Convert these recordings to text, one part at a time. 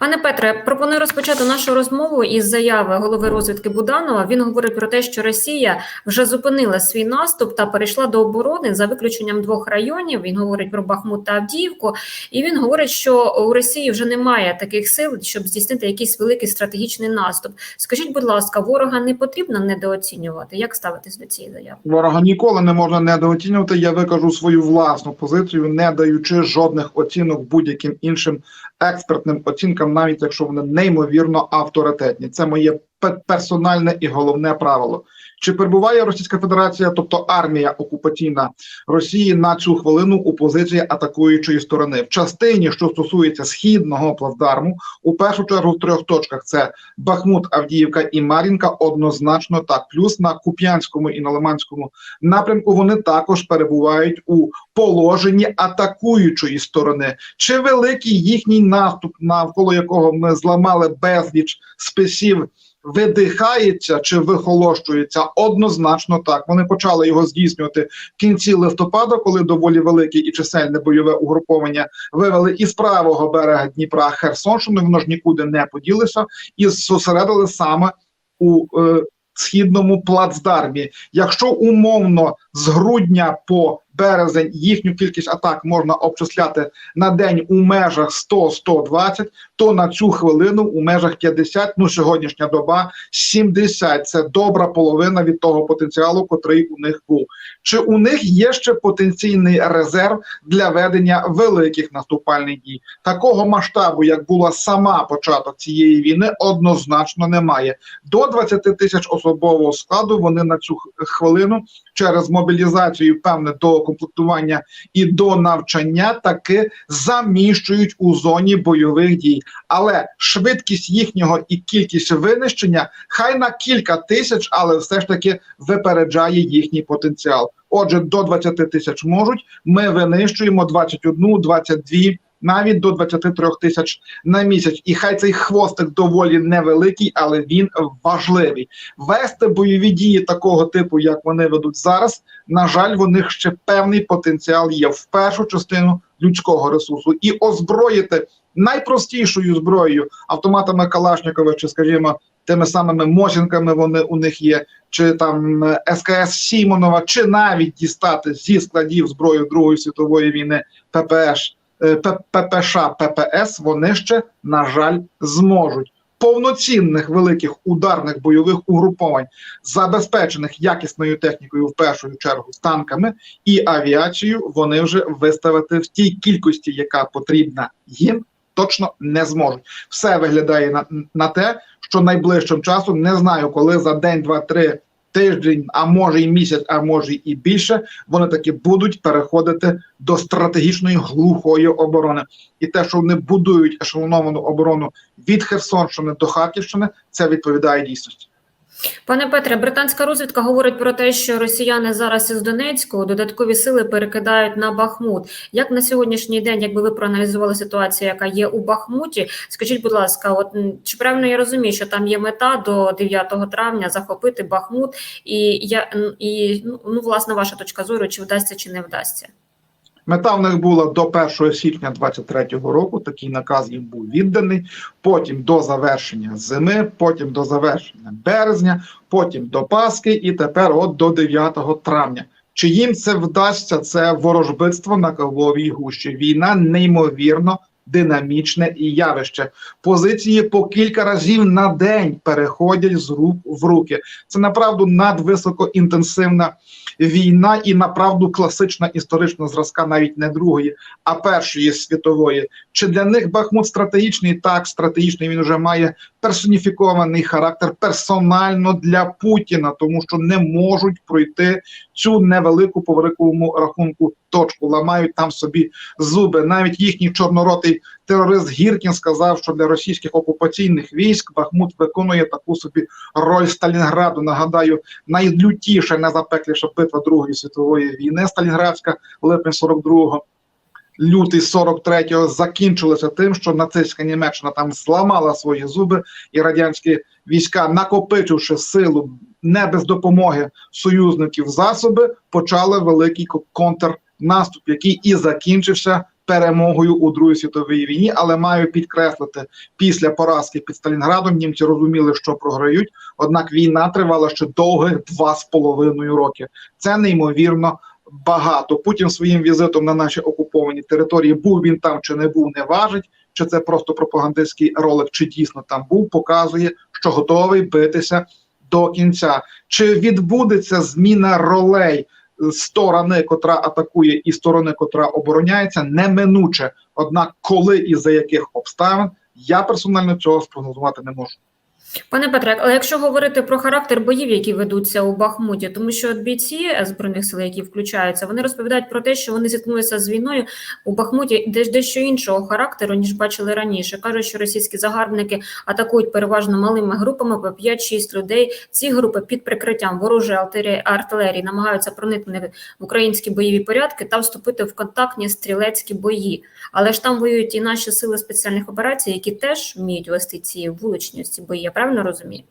Пане Петре, пропоную розпочати нашу розмову із заяви голови розвідки Буданова. Він говорить про те, що Росія вже зупинила свій наступ та перейшла до оборони за виключенням двох районів. Він говорить про Бахмут та Авдіївку, і він говорить, що у Росії вже немає таких сил, щоб здійснити якийсь великий стратегічний наступ. Скажіть, будь ласка, ворога не потрібно недооцінювати? Як ставитись до цієї заяви? Ворога ніколи не можна недооцінювати. Я викажу свою власну позицію, не даючи жодних оцінок будь-яким іншим експертним оцінкам, навіть якщо вони неймовірно авторитетні. Це моє пе- персональне і головне правило. Чи перебуває Російська Федерація, тобто армія окупаційна Росії на цю хвилину у позиції атакуючої сторони в частині, що стосується східного плацдарму, у першу чергу в трьох точках: це Бахмут, Авдіївка і Мар'їнка. Однозначно так. Плюс на Куп'янському і на Лиманському напрямку вони також перебувають у положенні атакуючої сторони. Чи великий їхній наступ, навколо якого ми зламали безліч списів? Видихається чи вихолощується однозначно так. Вони почали його здійснювати в кінці листопада, коли доволі велике і чисельне бойове угруповання вивели із правого берега Дніпра Херсонщину. Воно ж нікуди не поділося і зосередили саме у е, східному плацдармі. Якщо умовно з грудня по березень їхню кількість атак можна обчисляти на день у межах 100-120, то на цю хвилину у межах 50, ну сьогоднішня доба 70. Це добра половина від того потенціалу, котрий у них був. Чи у них є ще потенційний резерв для ведення великих наступальних дій? Такого масштабу, як була сама початок цієї війни, однозначно немає. До 20 тисяч особового складу вони на цю хвилину через мобілізацію, певне до комплектування і до навчання таки заміщують у зоні бойових дій. Але швидкість їхнього і кількість винищення хай на кілька тисяч, але все ж таки випереджає їхній потенціал. Отже, до 20 тисяч можуть. Ми винищуємо 21, 22, навіть до 23 тисяч на місяць. І хай цей хвостик доволі невеликий, але він важливий. Вести бойові дії такого типу, як вони ведуть зараз. На жаль, в них ще певний потенціал є в першу частину людського ресурсу і озброїти найпростішою зброєю автоматами Калашникова, чи скажімо, тими самими Мосінками вони у них є, чи там е, СКС Сімонова, чи навіть дістати зі складів зброї Другої світової війни ППШ, е, ППШ, ППС, вони ще на жаль зможуть. Повноцінних великих ударних бойових угруповань, забезпечених якісною технікою, в першу чергу з танками і авіацією, вони вже виставити в тій кількості, яка потрібна їм, точно не зможуть. Все виглядає на, на те, що найближчим часом не знаю, коли за день, два, три. Тиждень, а може і місяць, а може і більше, вони таки будуть переходити до стратегічної глухої оборони. І те, що вони будують ешелоновану оборону від Херсонщини до Харківщини, це відповідає дійсності. Пане Петре, британська розвідка говорить про те, що росіяни зараз із Донецьку додаткові сили перекидають на Бахмут. Як на сьогоднішній день, якби ви проаналізували ситуацію, яка є у Бахмуті, скажіть, будь ласка, от чи правильно я розумію, що там є мета до 9 травня захопити Бахмут, і я і ну, ну власне ваша точка зору, чи вдасться, чи не вдасться? Мета в них була до 1 січня 23-го року. Такий наказ їм був відданий. Потім до завершення зими, потім до завершення березня, потім до Пасхи, і тепер от до 9 травня. Чи їм це вдасться? Це ворожбитство на кавовій гущі. Війна неймовірно динамічне і явище. Позиції по кілька разів на день переходять з рук в руки. Це направду надвисокоінтенсивна війна і направду класична історична зразка, навіть не другої, а першої світової. Чи для них Бахмут стратегічний? Так, стратегічний він вже має персоніфікований характер персонально для Путіна, тому що не можуть пройти цю невелику по великому рахунку точку. Ламають там собі зуби. Навіть їхній чорноротий терорист Гіркін сказав, що для російських окупаційних військ Бахмут виконує таку собі роль Сталінграду. Нагадаю, найлютіша, найзапекліша битва Другої світової війни Сталінградська, липень 42-го. Лютий 43-го закінчилося тим, що нацистська Німеччина там зламала свої зуби, і радянські війська, накопичивши силу не без допомоги союзників засоби, почали великий ко- контрнаступ, який і закінчився перемогою у Другій світовій війні. Але маю підкреслити, після поразки під Сталінградом німці розуміли, що програють. Однак війна тривала ще довгих два з половиною роки. Це неймовірно багато. Путін своїм візитом на наші окуповані території був він там чи не був, не важить. Чи це просто пропагандистський ролик, чи дійсно там був, показує, що готовий битися до кінця. Чи відбудеться зміна ролей сторони, котра атакує, і сторони, котра обороняється, неминуче. Однак, коли і за яких обставин, я персонально цього спрогнозувати не можу. Пане Петре, але якщо говорити про характер боїв, які ведуться у Бахмуті, тому що бійці збройних сил, які включаються, вони розповідають про те, що вони зіткнулися з війною у Бахмуті дещо іншого характеру ніж бачили раніше. кажуть, що російські загарбники атакують переважно малими групами по 5-6 людей. Ці групи під прикриттям ворожої артилерії, намагаються проникнути в українські бойові порядки та вступити в контактні стрілецькі бої. Але ж там воюють і наші сили спеціальних операцій, які теж вміють вести ці вуличні ці бої. Правильно розумію?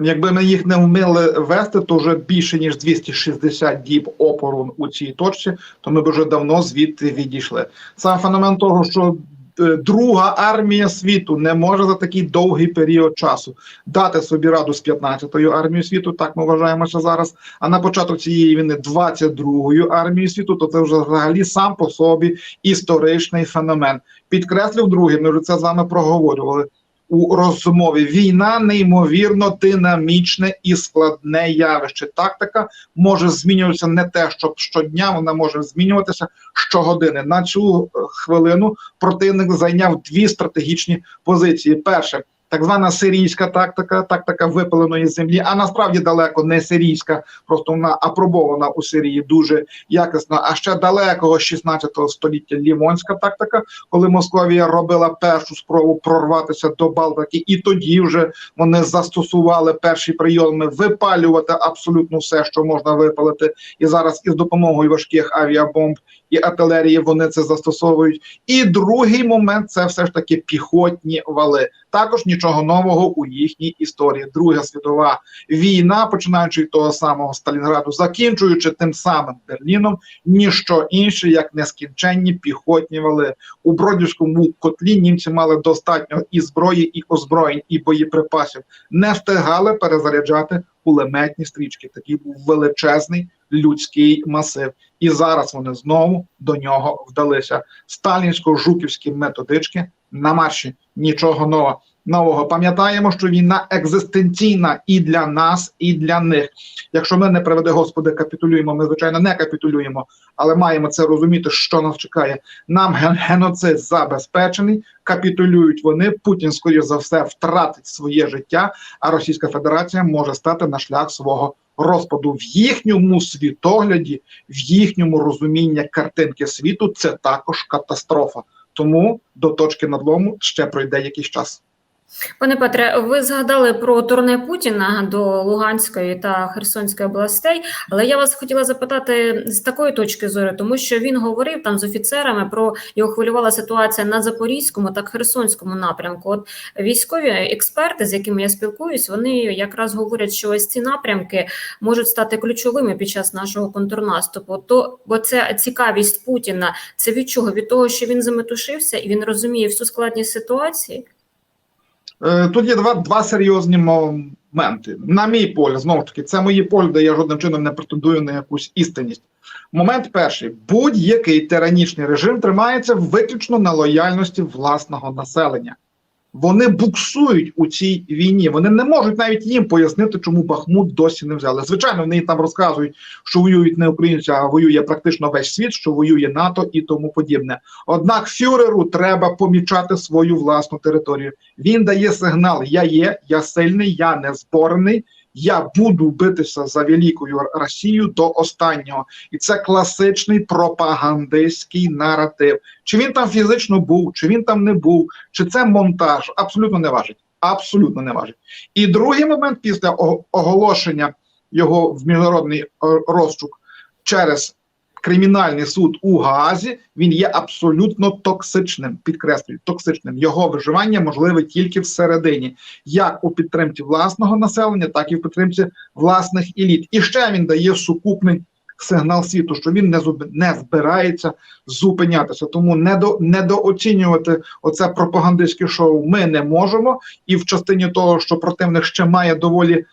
Якби ми їх не вміли вести, то вже більше ніж 260 діб опору у цій точці, то ми б вже давно звідти відійшли. Сам феномен того, що е, друга армія світу не може за такий довгий період часу дати собі раду з 15-ю армією світу, так ми вважаємо, що зараз. А на початок цієї війни 22-ю армією світу, то це вже взагалі сам по собі історичний феномен. Підкреслив друге, ми вже це з вами проговорювали у розмові. Війна неймовірно динамічне і складне явище. Тактика може змінюватися не те, щоб щодня вона може змінюватися щогодини. На цю е, хвилину противник зайняв дві стратегічні позиції. Перше. Так звана сирійська тактика, тактика випаленої землі, а насправді далеко не сирійська, просто вона апробована у Сирії дуже якісно. А ще далекого 16 століття лівонська тактика, коли Московія робила першу спробу прорватися до Балтики, і тоді вже вони застосували перші прийоми випалювати абсолютно все, що можна випалити, і зараз із допомогою важких авіабомб і артилерії вони це застосовують. І другий момент це все ж таки піхотні вали. Також нічого нового у їхній історії. Друга світова війна, починаючи від того самого Сталінграду, закінчуючи тим самим Берліном, ніщо інше, як нескінченні піхотні вали у бродівському котлі. Німці мали достатньо і зброї, і озброєнь, і боєприпасів. Не встигали перезаряджати кулеметні стрічки. Такий був величезний людський масив, і зараз вони знову до нього вдалися. Сталінсько-жуківські методички на марші нічого нового. Нового пам'ятаємо, що війна екзистенційна і для нас, і для них. Якщо ми не приведе Господи, капітулюємо, ми звичайно не капітулюємо, але маємо це розуміти, що нас чекає. Нам ген геноцид забезпечений. Капітулюють вони. Путін, скоріш за все, втратить своє життя, а Російська Федерація може стати на шлях свого розпаду в їхньому світогляді, в їхньому розумінні картинки світу. Це також катастрофа. Тому до точки надлому ще пройде якийсь час. Пане Петре, ви згадали про турне Путіна до Луганської та Херсонської областей, але я вас хотіла запитати з такої точки зору, тому що він говорив там з офіцерами про його хвилювала ситуація на Запорізькому та Херсонському напрямку. От військові експерти, з якими я спілкуюсь, вони якраз говорять, що ось ці напрямки можуть стати ключовими під час нашого контрнаступу. То бо це цікавість Путіна. Це від чого? Від того, що він заметушився і він розуміє всю складність ситуації. Е, Тут є два два серйозні моменти. На мій погляд, знову таки, це мої погляди, я жодним чином не претендую на якусь істинність. Момент перший: будь-який тиранічний режим тримається виключно на лояльності власного населення. Вони буксують у цій війні. Вони не можуть навіть їм пояснити, чому Бахмут досі не взяли. Звичайно, вони там розказують, що воюють не українці, а воює практично весь світ, що воює НАТО і тому подібне. Однак фюреру треба помічати свою власну територію. Він дає сигнал: я є, я сильний, я не зборений. Я буду битися за великою Росію до останнього, і це класичний пропагандистський наратив. Чи він там фізично був, чи він там не був, чи це монтаж? Абсолютно не важить. Абсолютно не важить. І другий момент після оголошення його в міжнародний розшук через кримінальний суд у Гаазі, він є абсолютно токсичним. Підкреслюю, токсичним. Його виживання можливе тільки всередині, як у підтримці власного населення, так і в підтримці власних еліт. І ще він дає сукупний сигнал світу, що він не зуб- не збирається зупинятися. Тому недо, недооцінювати оце пропагандистське шоу ми не можемо. І в частині того, що противник ще має доволі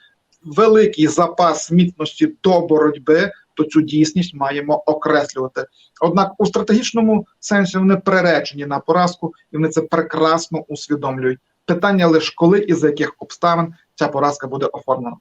великий запас міцності до боротьби, то цю дійсність маємо окреслювати. Однак у стратегічному сенсі вони приречені на поразку, і вони це прекрасно усвідомлюють. Питання лише коли і за яких обставин ця поразка буде оформлена.